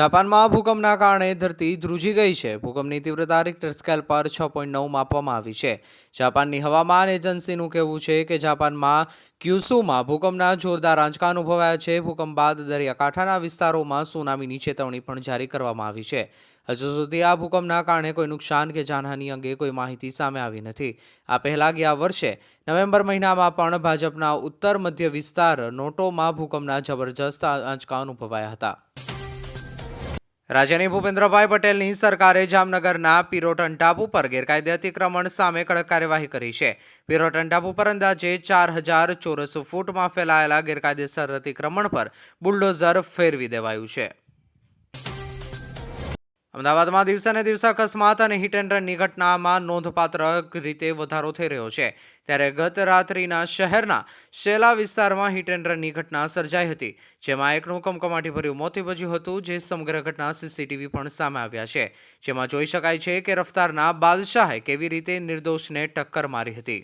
જાપાનમાં ભૂકંપના કારણે ધરતી ધ્રુજી ગઈ છે. ભૂકંપની તીવ્રતા રિક્ટર સ્કેલ પર છ પોઈન્ટ નવ માપવામાં આવી છે. જાપાનની હવામાન એજન્સીનું કહેવું છે કે જાપાનમાં ક્યુસુમાં ભૂકંપના જોરદાર આંચકા અનુભવાયા છે. ભૂકંપ બાદ દરિયાકાંઠાના વિસ્તારોમાં સુનામીની ચેતવણી પણ જારી કરવામાં આવી છે. હજુ સુધી આ ભૂકંપના કારણે કોઈ નુકસાન કે જાનહાની અંગે કોઈ માહિતી સામે આવી નથી. આ પહેલા ગયા વર્ષે નવેમ્બર મહિનામાં પણ ભાજપના ઉત્તર મધ્ય વિસ્તાર નોટોમાં ભૂકંપના જબરજસ્ત આંચકા અનુભવાયા હતા. રાજ્યની ભૂપેન્દ્રભાઈ પટેલની સરકારે જામનગરના પિરોટન ટાપુ પર ગેરકાયદે અતિક્રમણ સામે કડક કાર્યવાહી કરી છે. પિરોટન ટાપુ પર અંદાજે ચાર હજાર ચોરસ ફૂટમાં ફેલાયેલા ગેરકાયદેસર અતિક્રમણ પર બુલડોઝર ફેરવી દેવાયું છે. અમદાવાદમાં દિવસે ને દિવસે અકસ્માત અને હિટ એન્ડ રનની ઘટનામાં નોંધપાત્ર રીતે વધારો થઈ રહ્યો છે. ત્યારે ગત રાત્રિના શહેરના શેલા વિસ્તારમાં હિટ એન્ડ રનની ઘટના સર્જાઈ હતી, જેમાં એકનું કમકમાટી ભર્યું મોત નીપજ્યું હતું, જે સમગ્ર ઘટના સીસીટીવી પણ સામે આવ્યા છે. જેમાં જોઈ શકાય છે કે રફતારના બાદશાહે કેવી રીતે નિર્દોષને ટક્કર મારી હતી.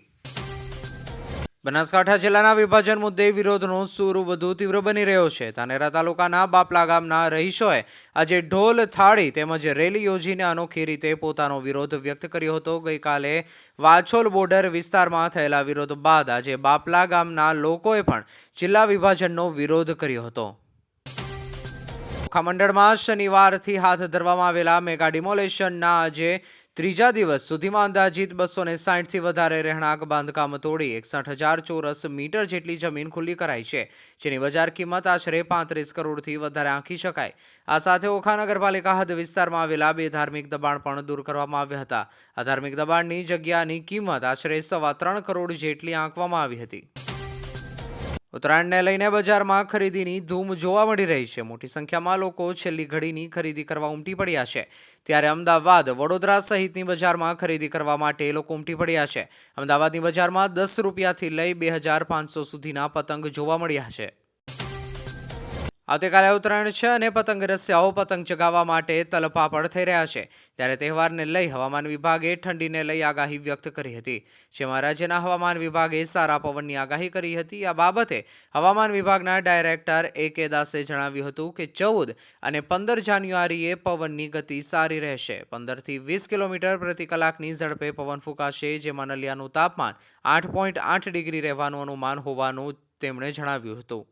બનાસકાંઠા જિલ્લાના વિભાજન મુદ્દે વિરોધનો સૂર વધુ તીવ્ર બની રહ્યો છે. ધાનેરા તાલુકાના બાપલા ગામના રહીશોએ આજે ઢોલ થાળી તેમજ રેલી યોજીને અનોખી રીતે પોતાનો વિરોધ વ્યક્ત કર્યો હતો. ગઈકાલે વાછોલ બોર્ડર વિસ્તારમાં થયેલા વિરોધ બાદ આજે બાપલા ગામના લોકોએ પણ જિલ્લા વિભાજનનો વિરોધ કર્યો હતો. ખમંડળમાં શનિવારથી હાથ ધરવામાં આવેલા મેગા ડિમોલેશનના આજે ત્રીજા દિવસ સુધીમાં અંદાજિત બસો ને સાઠથી વધારે રહેણાંક બાંધકામ તોડી એકસઠ હજાર ચોરસ મીટર જેટલી જમીન ખુલ્લી કરાઈ છે, જેની બજાર કિંમત આશરે પાંત્રીસ કરોડથી વધારે આંકી શકાય. આ સાથે ઓખા નગરપાલિકા હદ વિસ્તારમાં આવેલા બે ધાર્મિક દબાણ પણ દૂર કરવામાં આવ્યા હતા. આ ધાર્મિક દબાણની જગ્યાની કિંમત આશરે સવા ત્રણ કરોડ જેટલી આંકવામાં આવી હતી. ઉત્તરાયણને લઈને બજારમાં ખરીદીની ધૂમ જોવા મળી રહી છે. મોટી સંખ્યામાં લોકો છેલ્લી ઘડીની ખરીદી કરવા ઉમટી પડ્યા છે. ત્યારે અમદાવાદ વડોદરા સહિતની બજારમાં ખરીદી કરવા માટે લોકો ઉમટી પડ્યા છે. અમદાવાદની બજારમાં દસ રૂપિયાથી લઈ બે હજાર પાંચસો સુધીના પતંગ જોવા મળ્યા છે. આવતીકાલે ઉત્તરાયણ છે અને પતંગ રસિયાઓ પતંગ ચગાવવા માટે તલપાપડ થઈ રહ્યા છે. ત્યારે તહેવારને લઈ હવામાન વિભાગે ઠંડીને લઈ આગાહી વ્યક્ત કરી હતી. જેમાં રાજ્યના હવામાન વિભાગે સારા પવનની આગાહી કરી હતી. આ બાબતે હવામાન વિભાગના ડાયરેક્ટર એ કે દાસે જણાવ્યું હતું કે ચૌદ અને પંદર જાન્યુઆરીએ પવનની ગતિ સારી રહેશે. પંદરથી વીસ કિલોમીટર પ્રતિ કલાકની ઝડપે પવન ફૂંકાશે, જેમાં નલિયાનું તાપમાન આઠ પોઈન્ટ આઠ ડિગ્રી રહેવાનું અનુમાન હોવાનું તેમણે જણાવ્યું હતું.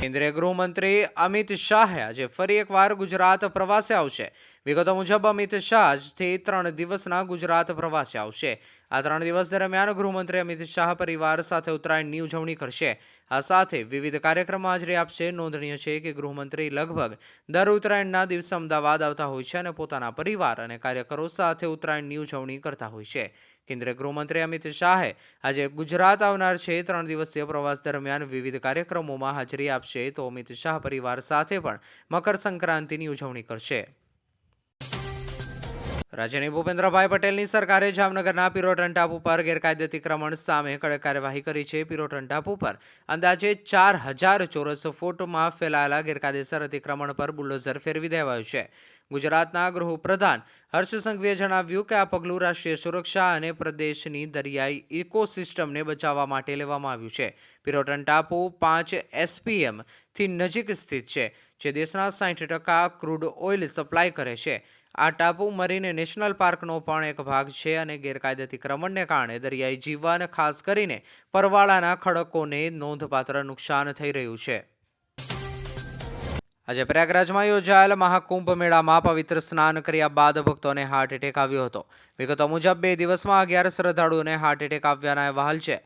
કેન્દ્રીય ગૃહમંત્રી અમિત શાહે આજે ફરી એકવાર ગુજરાત પ્રવાસે આવશે. વિગતો મુજબ, અમિત શાહ આજથી ત્રણ દિવસના ગુજરાત પ્રવાસે આવશે. આ ત્રણ દિવસ દરમિયાન ગૃહમંત્રી અમિત શાહ પરિવાર સાથે ઉત્તરાયણની ઉજવણી કરશે. આ સાથે વિવિધ કાર્યક્રમો હાજરી આપશે. નોંધનીય છે કે ગૃહમંત્રી લગભગ દર ઉત્તરાયણના દિવસે અમદાવાદ આવતા હોય છે અને પોતાના પરિવાર અને કાર્યકરો સાથે ઉત્તરાયણની ઉજવણી કરતા હોય છે. કેન્દ્રીય ગૃહમંત્રી અમિત શાહે આજે ગુજરાત આવનાર છે, ત્રણ દિવસીય પ્રવાસ દરમિયાન વિવિધ કાર્યક્રમોમાં હાજરી આપશે તો અમિત શાહ પરિવાર સાથે પણ મકર સંક્રાંતિની ઉજવણી કરશે. રાજ્યની ભૂપેન્દ્રભાઈ પટેલની સરકારે જામનગરના પિરોટન ટાપુ પર ગેરકાયદે અતિક્રમણ સામે કડક કાર્યવાહી કરી છે. પિરોટન ટાપુ પર અંદાજે ચાર હજાર ચોરસ ફૂટમાં ફેલાયેલા ગેરકાયદેસર અતિક્રમણ પર બુલડોઝર ફેરવી દેવાયું છે. ગુજરાતના ગૃહપ્રધાન હર્ષ સંઘવીએ જણાવ્યું કે આ પગલું રાષ્ટ્રીય સુરક્ષા અને પ્રદેશની દરિયાઈ ઇકોસિસ્ટમને બચાવવા માટે લેવામાં આવ્યું છે. પિરોટન ટાપુ પાંચ એસપીએમથી નજીક સ્થિત છે, જે દેશના સાઠ ટકા ક્રૂડ ઓઇલ સપ્લાય કરે છે. આ ટાપુ મરીન નેશનલ પાર્કનો પણ એક ભાગ છે અને ગેરકાયદે અતિક્રમણને કારણે દરિયાઈ જીવન ખાસ કરીને પરવાળાના ખડકોને નોંધપાત્ર નુકસાન થઈ રહ્યું છે. આજે પ્રયાગરાજમાં યોજાયેલ મહાકુંભ મેળામાં પવિત્ર સ્નાન કર્યા બાદ ભક્તોને હાર્ટ એટેક આવ્યો હતો. વિગતો મુજબ બે દિવસમાં અગિયાર શ્રદ્ધાળુઓને હાર્ટ એટેક આવ્યાના અહેવાલ છે.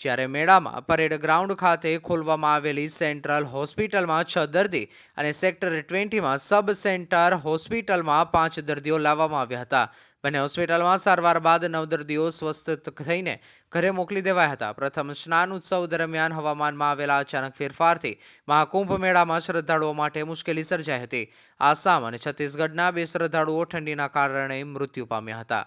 જ્યારે મેળામાં પરેડ ગ્રાઉન્ડ ખાતે ખોલવામાં આવેલી સેન્ટ્રલ હોસ્પિટલમાં છ દર્દી અને સેક્ટર ટ્વેન્ટીમાં સબ સેન્ટર હોસ્પિટલમાં પાંચ દર્દીઓ લાવવામાં આવ્યા હતા. બંને હોસ્પિટલમાં સારવાર બાદ નવ દર્દીઓ સ્વસ્થ થઈને ઘરે મોકલી દેવાયા હતા. પ્રથમ સ્નાન ઉત્સવ દરમિયાન હવામાનમાં આવેલા અચાનક ફેરફારથી મહાકુંભ મેળામાં શ્રદ્ધાળુઓ માટે મુશ્કેલી સર્જાઈ હતી. આસામ અને છત્તીસગઢના બે શ્રદ્ધાળુઓ ઠંડીના કારણે મૃત્યુ પામ્યા હતા.